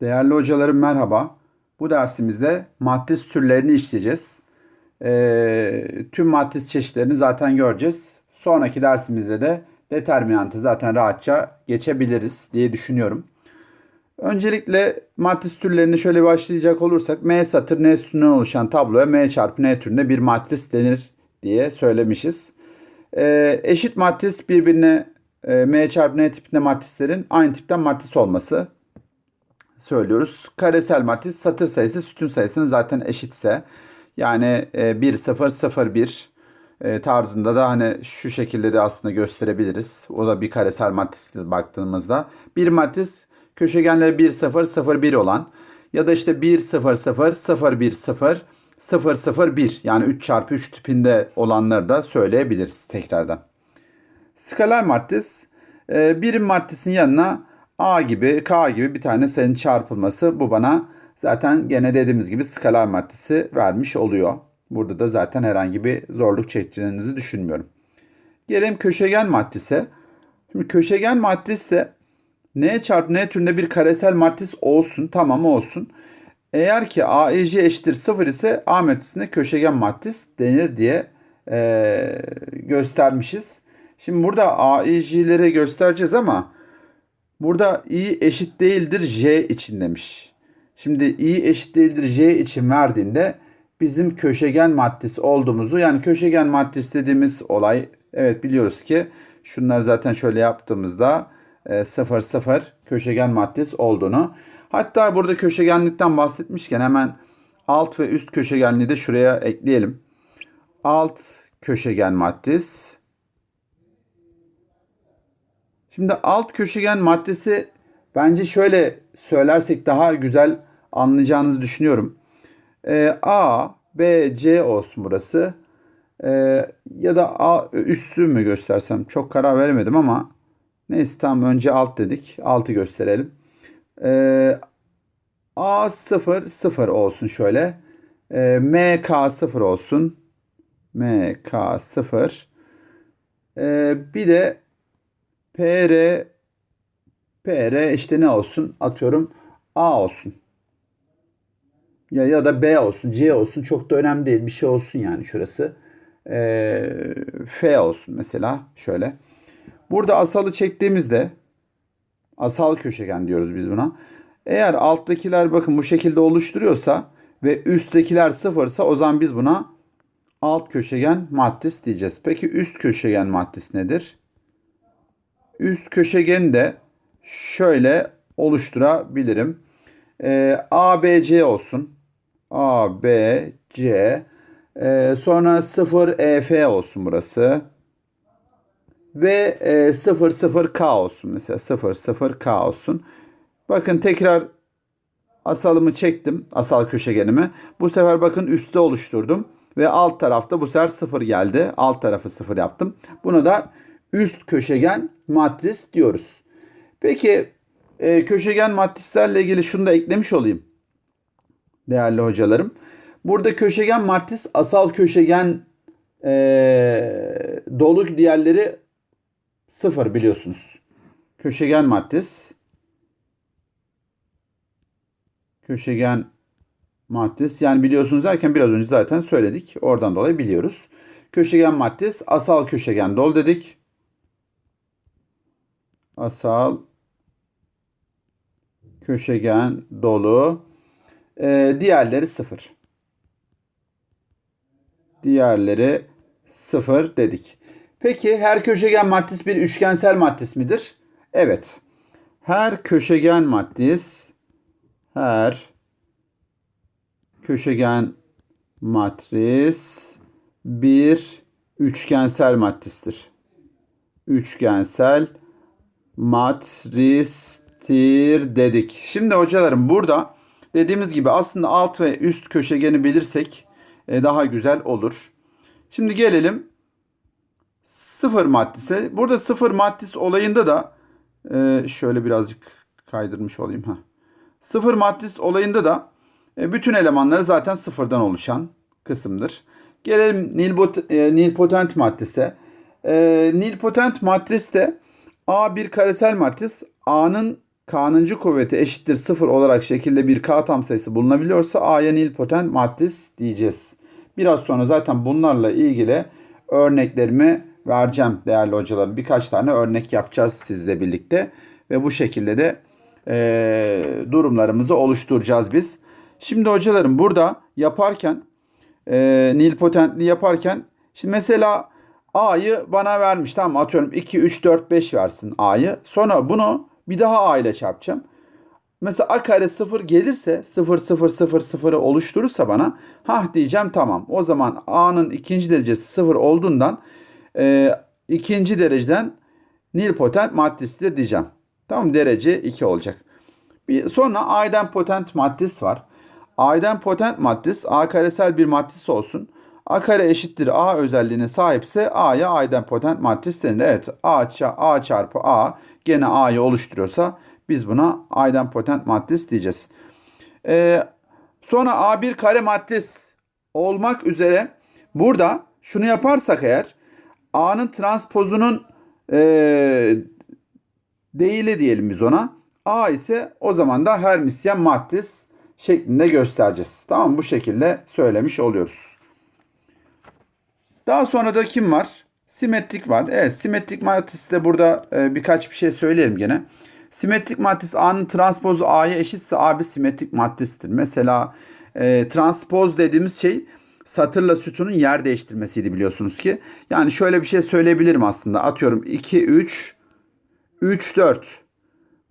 Değerli hocalarım merhaba. Bu dersimizde matris türlerini işleyeceğiz. Ee, tüm matris çeşitlerini zaten göreceğiz. Sonraki dersimizde de determinantı zaten rahatça geçebiliriz diye düşünüyorum. Öncelikle matris türlerini şöyle başlayacak olursak M satır N sütundan oluşan tabloya M çarpı N türünde bir matris denir diye söylemişiz. Ee, eşit matris birbirine e, M çarpı N tipinde matrislerin aynı tipten matris olması söylüyoruz. Karesel matris satır sayısı sütun sayısının zaten eşitse yani e, 1 0 0 1 e, tarzında da hani şu şekilde de aslında gösterebiliriz. O da bir karesel matris baktığımızda. Bir matris köşegenleri 1 0 0 1 olan ya da işte 1 0 0 0 1 0 0 0 1 yani 3 çarpı 3 tipinde olanları da söyleyebiliriz tekrardan. Skalar matris e, birim matrisin yanına A gibi K gibi bir tane sayının çarpılması bu bana zaten gene dediğimiz gibi skalar matrisi vermiş oluyor. Burada da zaten herhangi bir zorluk çekeceğinizi düşünmüyorum. Gelelim köşegen matrise. Şimdi köşegen matris de N çarpı N türünde bir karesel matris olsun. Tamam olsun. Eğer ki AEJ eşittir 0 ise A matrisine köşegen matris denir diye e, göstermişiz. Şimdi burada AEJ'leri göstereceğiz ama burada i eşit değildir j için demiş. Şimdi i eşit değildir j için verdiğinde bizim köşegen matris olduğumuzu yani köşegen matris dediğimiz olay evet biliyoruz ki şunları zaten şöyle yaptığımızda 0 0 köşegen matris olduğunu. Hatta burada köşegenlikten bahsetmişken hemen alt ve üst köşegenliği de şuraya ekleyelim. Alt köşegen matris. Şimdi alt köşegen maddesi bence şöyle söylersek daha güzel anlayacağınızı düşünüyorum. Ee, A, B, C olsun burası. Ee, ya da A üstü mü göstersem çok karar veremedim ama neyse tamam önce alt dedik. Altı gösterelim. Ee, A 0 0 olsun şöyle. Ee, MK 0 olsun. MK 0. Ee, bir de PR PR işte ne olsun? Atıyorum A olsun. Ya ya da B olsun, C olsun çok da önemli değil. Bir şey olsun yani şurası. Ee, F olsun mesela şöyle. Burada asalı çektiğimizde asal köşegen diyoruz biz buna. Eğer alttakiler bakın bu şekilde oluşturuyorsa ve üsttekiler sıfırsa o zaman biz buna alt köşegen matris diyeceğiz. Peki üst köşegen matris nedir? Üst köşegeni de şöyle oluşturabilirim. Ee, ABC olsun. ABC. Ee, sonra 0 EF olsun burası. Ve e, 0 0 K olsun mesela 0 0 K olsun. Bakın tekrar asalımı çektim. Asal köşegenimi. Bu sefer bakın üstte oluşturdum. Ve alt tarafta bu sefer 0 geldi. Alt tarafı 0 yaptım. Bunu da üst köşegen matris diyoruz. Peki e, köşegen matrislerle ilgili şunu da eklemiş olayım. Değerli hocalarım. Burada köşegen matris asal köşegen e, dolu diğerleri sıfır biliyorsunuz. Köşegen matris köşegen matris yani biliyorsunuz derken biraz önce zaten söyledik. Oradan dolayı biliyoruz. Köşegen matris asal köşegen dol dedik asal köşegen dolu. Ee, diğerleri sıfır. Diğerleri sıfır dedik. Peki her köşegen matris bir üçgensel matris midir? Evet. Her köşegen matris her köşegen matris bir üçgensel matristir. Üçgensel matristir dedik. Şimdi hocalarım burada dediğimiz gibi aslında alt ve üst köşegeni bilirsek e, daha güzel olur. Şimdi gelelim sıfır matrise. Burada sıfır matris olayında da e, şöyle birazcık kaydırmış olayım. ha. Sıfır matris olayında da e, bütün elemanları zaten sıfırdan oluşan kısımdır. Gelelim nilpotent matrise. Nilpotent matris de A bir karesel matris. A'nın K'nıncı kuvveti eşittir 0 olarak şekilde bir K tam sayısı bulunabiliyorsa A'ya nilpotent matris diyeceğiz. Biraz sonra zaten bunlarla ilgili örneklerimi vereceğim değerli hocalarım. Birkaç tane örnek yapacağız sizle birlikte. Ve bu şekilde de e, durumlarımızı oluşturacağız biz. Şimdi hocalarım burada yaparken e, nilpotentli yaparken şimdi mesela A'yı bana vermiş tamam atıyorum 2, 3, 4, 5 versin A'yı. Sonra bunu bir daha A ile çarpacağım. Mesela A kare 0 gelirse 0 0 0 0'ı oluşturursa bana hah diyeceğim tamam. O zaman A'nın ikinci derecesi 0 olduğundan e, ikinci dereceden nilpotent maddesidir diyeceğim. Tamam derece 2 olacak. Bir, sonra A'den potent maddis var. A'den potent maddis A karesel bir maddis olsun. A kare eşittir A özelliğine sahipse A'ya A'den potent maddis denir. Evet A, A çarpı A gene A'yı oluşturuyorsa biz buna A'den potent maddis diyeceğiz. Ee, sonra A1 kare maddis olmak üzere burada şunu yaparsak eğer A'nın transpozunun e, değili diyelim biz ona. A ise o zaman da Hermisyen maddis şeklinde göstereceğiz. Tamam bu şekilde söylemiş oluyoruz. Daha sonra da kim var? Simetrik var. Evet simetrik matrisde burada e, birkaç bir şey söyleyelim gene. Simetrik matris A'nın transpozu A'ya eşitse A bir simetrik matristir. Mesela e, transpoz dediğimiz şey satırla sütunun yer değiştirmesiydi biliyorsunuz ki. Yani şöyle bir şey söyleyebilirim aslında. Atıyorum 2, 3, 3, 4.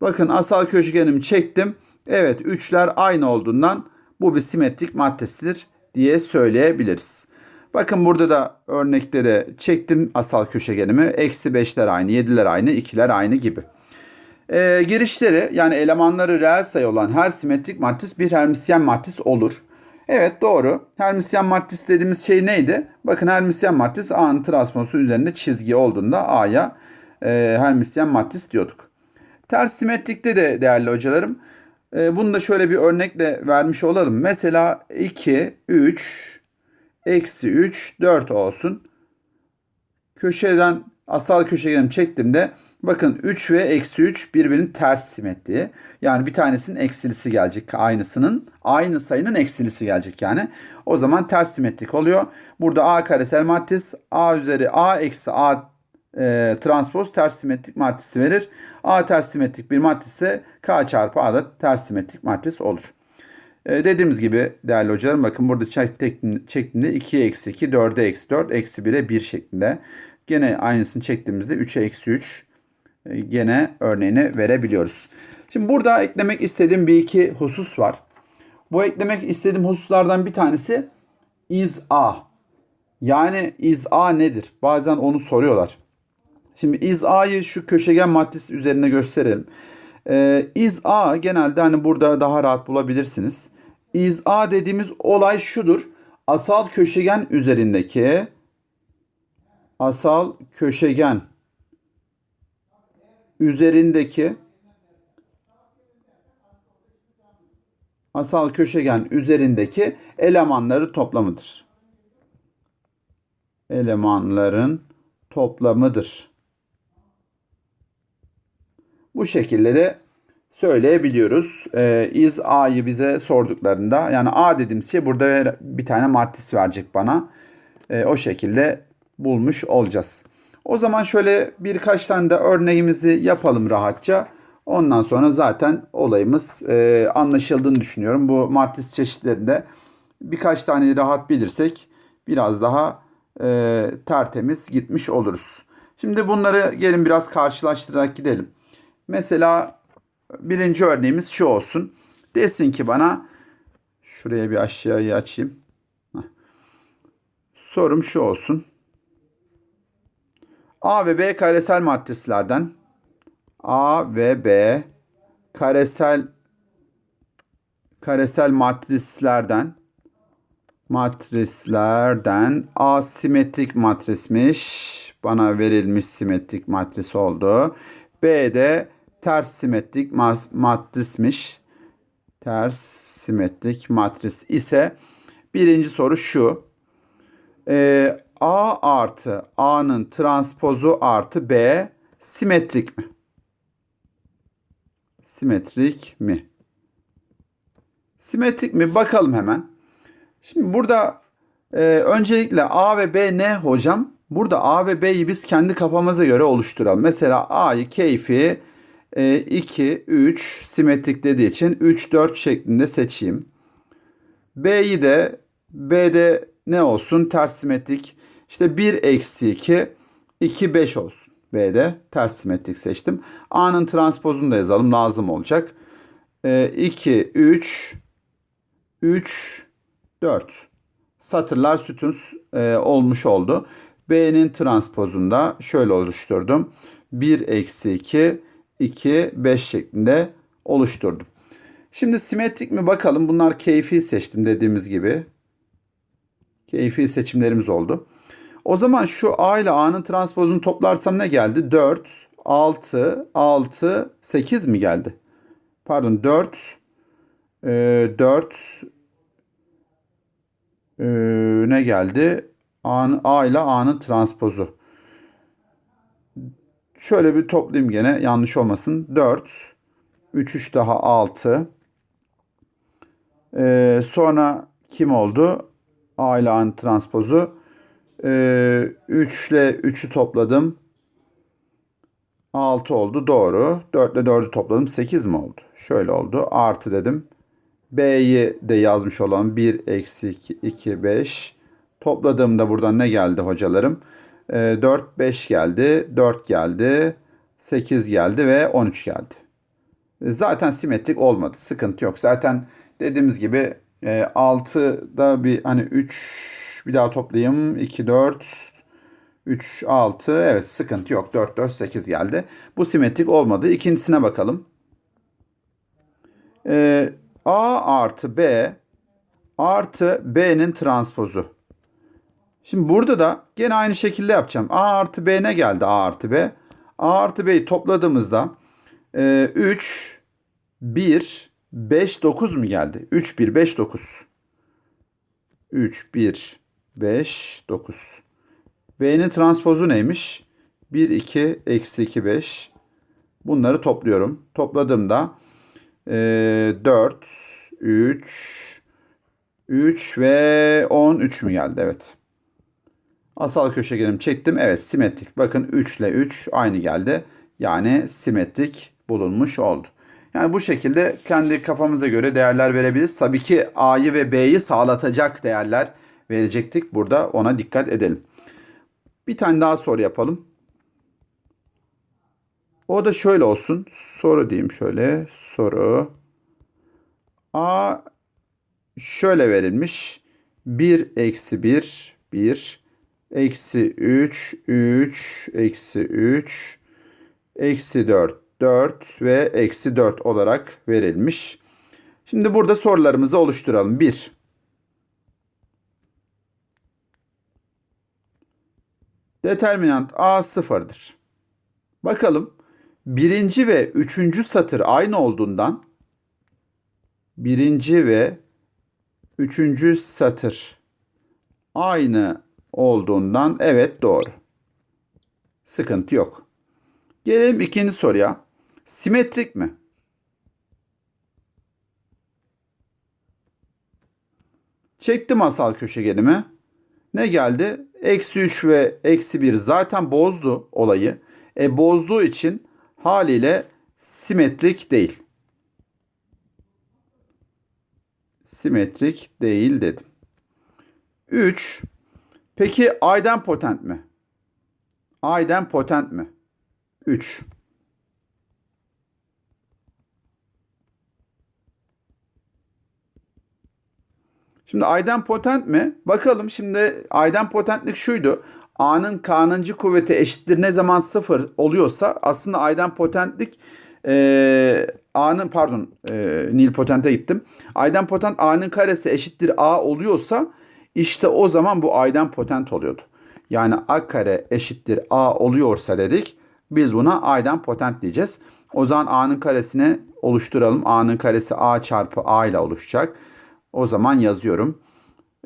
Bakın asal köşegenimi çektim. Evet üçler aynı olduğundan bu bir simetrik maddesidir diye söyleyebiliriz. Bakın burada da örnekleri çektim asal köşegenimi. Eksi 5'ler aynı, 7'ler aynı, 2'ler aynı gibi. Ee, girişleri yani elemanları reel sayı olan her simetrik matris bir hermisyen matris olur. Evet doğru. Hermisyen matris dediğimiz şey neydi? Bakın hermisyen matris A'nın transpozu üzerinde çizgi olduğunda A'ya e, hermisyen matris diyorduk. Ters simetrikte de değerli hocalarım. E, bunu da şöyle bir örnekle vermiş olalım. Mesela 2, 3, eksi 3, 4 olsun. Köşeden asal köşegenimi çektiğimde bakın 3 ve eksi 3 birbirinin ters simetriği. Yani bir tanesinin eksilisi gelecek aynısının. Aynı sayının eksilisi gelecek yani. O zaman ters simetrik oluyor. Burada A karesel matris A üzeri A eksi A e, transpoz ters simetrik matrisi verir. A ters simetrik bir matris ise K çarpı A da ters simetrik matris olur. E, dediğimiz gibi değerli hocalarım bakın burada çektiğimde 2'ye eksi 2, 4'e eksi 4, eksi 1'e 1 şeklinde. Gene aynısını çektiğimizde 3'e eksi 3 e, gene örneğini verebiliyoruz. Şimdi burada eklemek istediğim bir iki husus var. Bu eklemek istediğim hususlardan bir tanesi is A. Yani is A nedir? Bazen onu soruyorlar. Şimdi is A'yı şu köşegen maddesi üzerine gösterelim. Ee, is A genelde hani burada daha rahat bulabilirsiniz. Is A dediğimiz olay şudur. Asal köşegen üzerindeki asal köşegen üzerindeki asal köşegen üzerindeki elemanları toplamıdır. Elemanların toplamıdır. Bu şekilde de söyleyebiliyoruz. Ee, is A'yı bize sorduklarında yani A dediğimiz şey burada bir tane matris verecek bana. Ee, o şekilde bulmuş olacağız. O zaman şöyle birkaç tane de örneğimizi yapalım rahatça. Ondan sonra zaten olayımız e, anlaşıldığını düşünüyorum. Bu matris çeşitlerinde birkaç tane rahat bilirsek biraz daha e, tertemiz gitmiş oluruz. Şimdi bunları gelin biraz karşılaştırarak gidelim. Mesela birinci örneğimiz şu olsun. Desin ki bana şuraya bir aşağıya açayım. Sorum şu olsun. A ve B karesel matrislerden A ve B karesel karesel matrislerden matrislerden asimetrik matrismiş. Bana verilmiş simetrik matris oldu. B de ters simetrik matrismiş. Ters simetrik matris ise birinci soru şu. Ee, A artı A'nın transpozu artı B simetrik mi? Simetrik mi? Simetrik mi? Bakalım hemen. Şimdi burada e, öncelikle A ve B ne hocam? Burada A ve B'yi biz kendi kafamıza göre oluşturalım. Mesela A'yı keyfi 2, 3 simetrik dediği için 3, 4 şeklinde seçeyim. B'yi de B'de ne olsun? Ters simetrik. İşte 1 eksi 2, 2, 5 olsun. B'de ters simetrik seçtim. A'nın transpozunu da yazalım. Lazım olacak. E, 2, 3, 3, 4. Satırlar sütun e, olmuş oldu. B'nin transpozunda şöyle oluşturdum. 1 eksi 2, 2, 5 şeklinde oluşturdum. Şimdi simetrik mi bakalım. Bunlar keyfi seçtim dediğimiz gibi. Keyfi seçimlerimiz oldu. O zaman şu A ile A'nın transpozunu toplarsam ne geldi? 4, 6, 6, 8 mi geldi? Pardon 4, e, 4, e, ne geldi? A, A ile A'nın transpozu. Şöyle bir toplayayım gene yanlış olmasın. 4, 3, 3 daha 6. Ee, sonra kim oldu? A ile A'nın transpozu. Ee, 3 ile 3'ü topladım. 6 oldu doğru. 4 ile 4'ü topladım. 8 mi oldu? Şöyle oldu. Artı dedim. B'yi de yazmış olan 1 eksi 2, 2, 5. Topladığımda buradan ne geldi hocalarım? E, 4, 5 geldi. 4 geldi. 8 geldi ve 13 geldi. E, zaten simetrik olmadı. Sıkıntı yok. Zaten dediğimiz gibi e, 6'da bir hani 3 bir daha toplayayım. 2, 4, 3, 6. Evet sıkıntı yok. 4, 4, 8 geldi. Bu simetrik olmadı. İkincisine bakalım. E, A artı B artı B'nin transpozu. Şimdi burada da gene aynı şekilde yapacağım. A artı B ne geldi A artı B? A artı B'yi topladığımızda e, 3, 1, 5, 9 mu geldi? 3, 1, 5, 9. 3, 1, 5, 9. B'nin transpozu neymiş? 1, 2, eksi 2, 5. Bunları topluyorum. Topladığımda e, 4, 3, 3 ve 13 mü geldi? Evet. Asal köşegenimi çektim. Evet simetrik. Bakın 3 ile 3 aynı geldi. Yani simetrik bulunmuş oldu. Yani bu şekilde kendi kafamıza göre değerler verebiliriz. Tabii ki A'yı ve B'yi sağlatacak değerler verecektik. Burada ona dikkat edelim. Bir tane daha soru yapalım. O da şöyle olsun. Soru diyeyim şöyle. Soru. A şöyle verilmiş. 1 eksi 1, 1 eksi 3, 3, eksi 3, eksi 4, 4 ve eksi 4 olarak verilmiş. Şimdi burada sorularımızı oluşturalım. 1. Determinant A sıfırdır. Bakalım birinci ve üçüncü satır aynı olduğundan birinci ve üçüncü satır aynı olduğundan evet doğru. Sıkıntı yok. Gelelim ikinci soruya. Simetrik mi? Çektim asal köşegenimi. Ne geldi? Eksi 3 ve eksi 1 zaten bozdu olayı. E bozduğu için haliyle simetrik değil. Simetrik değil dedim. 3 Peki potent mi? potent mi? 3. Şimdi potent mi? Bakalım şimdi potentlik şuydu. A'nın K'nıncı kuvveti eşittir ne zaman sıfır oluyorsa aslında potentlik e, A'nın pardon e, nilpotente gittim. potent A'nın karesi eşittir A oluyorsa işte o zaman bu A'dan potent oluyordu. Yani A kare eşittir A oluyorsa dedik. Biz buna A'dan potent diyeceğiz. O zaman A'nın karesini oluşturalım. A'nın karesi A çarpı A ile oluşacak. O zaman yazıyorum.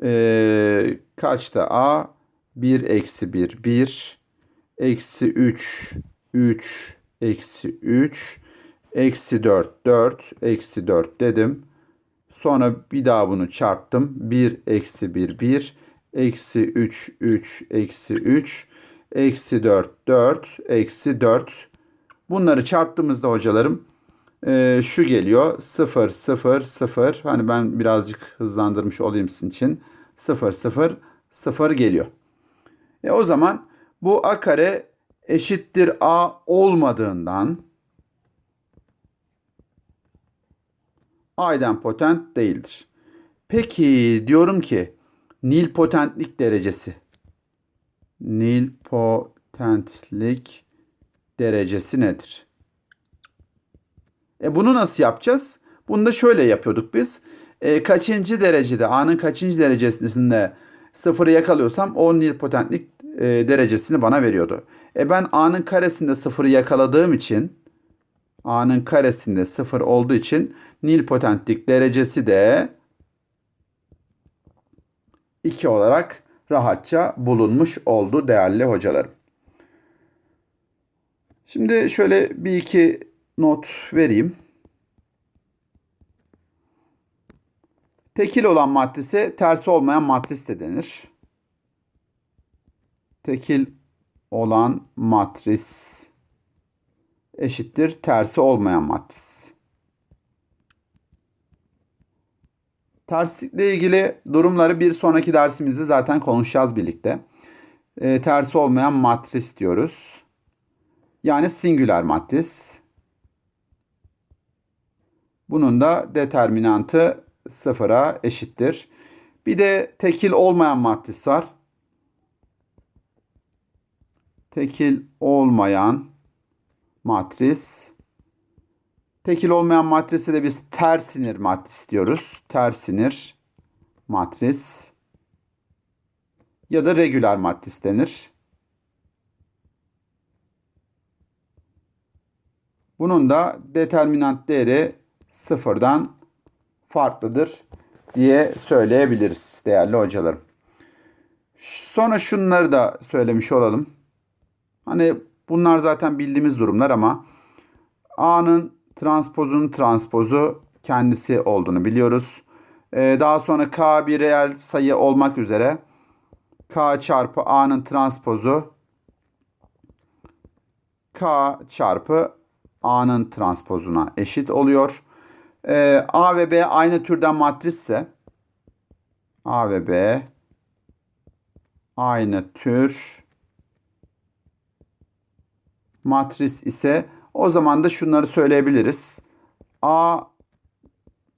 Ee, kaçta A? 1 eksi 1 1 eksi 3 3 eksi 3 Eksi 4, 4, eksi 4 dedim. Sonra bir daha bunu çarptım. 1 eksi 1 1 eksi 3 3 eksi 3 eksi 4 4 eksi 4. Bunları çarptığımızda hocalarım e, şu geliyor 0 0 0 hani ben birazcık hızlandırmış olayım sizin için 0 0 0 geliyor. E o zaman bu a kare eşittir a olmadığından a idempotent değildir. Peki diyorum ki nilpotentlik derecesi. Nilpotentlik derecesi nedir? E bunu nasıl yapacağız? Bunu da şöyle yapıyorduk biz. E, kaçıncı derecede, A'nın kaçıncı derecesinde sıfırı yakalıyorsam o nilpotentlik e, derecesini bana veriyordu. E ben A'nın karesinde sıfırı yakaladığım için A'nın karesinde sıfır olduğu için nilpotentlik derecesi de 2 olarak rahatça bulunmuş oldu değerli hocalarım. Şimdi şöyle bir iki not vereyim. Tekil olan matrise tersi olmayan matris de denir. Tekil olan matris eşittir tersi olmayan matris. Terslikle ilgili durumları bir sonraki dersimizde zaten konuşacağız birlikte. E, tersi olmayan matris diyoruz. Yani singüler matris. Bunun da determinantı sıfıra eşittir. Bir de tekil olmayan matris var. Tekil olmayan matris. Tekil olmayan matrisi de biz tersinir matris diyoruz. Tersinir matris. Ya da regüler matris denir. Bunun da determinant değeri sıfırdan farklıdır diye söyleyebiliriz değerli hocalarım. Sonra şunları da söylemiş olalım. Hani bunlar zaten bildiğimiz durumlar ama A'nın transpozunun transpozu kendisi olduğunu biliyoruz. Ee, daha sonra K bir reel sayı olmak üzere K çarpı A'nın transpozu K çarpı A'nın transpozuna eşit oluyor. Ee, A ve B aynı türden matrisse A ve B aynı tür matris ise o zaman da şunları söyleyebiliriz. A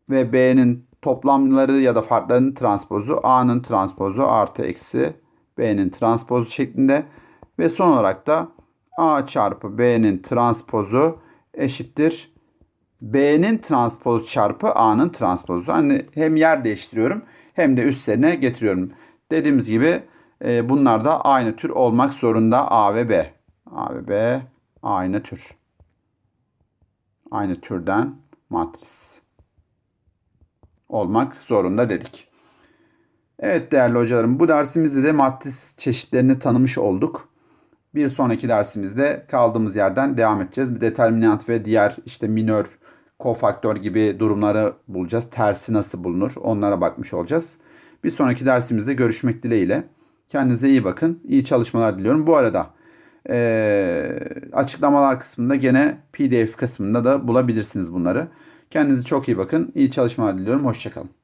ve B'nin toplamları ya da farklarının transpozu A'nın transpozu artı eksi B'nin transpozu şeklinde ve son olarak da A çarpı B'nin transpozu eşittir B'nin transpozu çarpı A'nın transpozu. Hani hem yer değiştiriyorum hem de üstlerine getiriyorum. Dediğimiz gibi e, bunlar da aynı tür olmak zorunda A ve B. A ve B aynı tür. Aynı türden matris olmak zorunda dedik. Evet değerli hocalarım bu dersimizde de matris çeşitlerini tanımış olduk. Bir sonraki dersimizde kaldığımız yerden devam edeceğiz. Bir determinant ve diğer işte minör, kofaktör gibi durumları bulacağız. Tersi nasıl bulunur onlara bakmış olacağız. Bir sonraki dersimizde görüşmek dileğiyle. Kendinize iyi bakın. İyi çalışmalar diliyorum. Bu arada e, açıklamalar kısmında gene PDF kısmında da bulabilirsiniz bunları. Kendinize çok iyi bakın. İyi çalışmalar diliyorum. Hoşçakalın.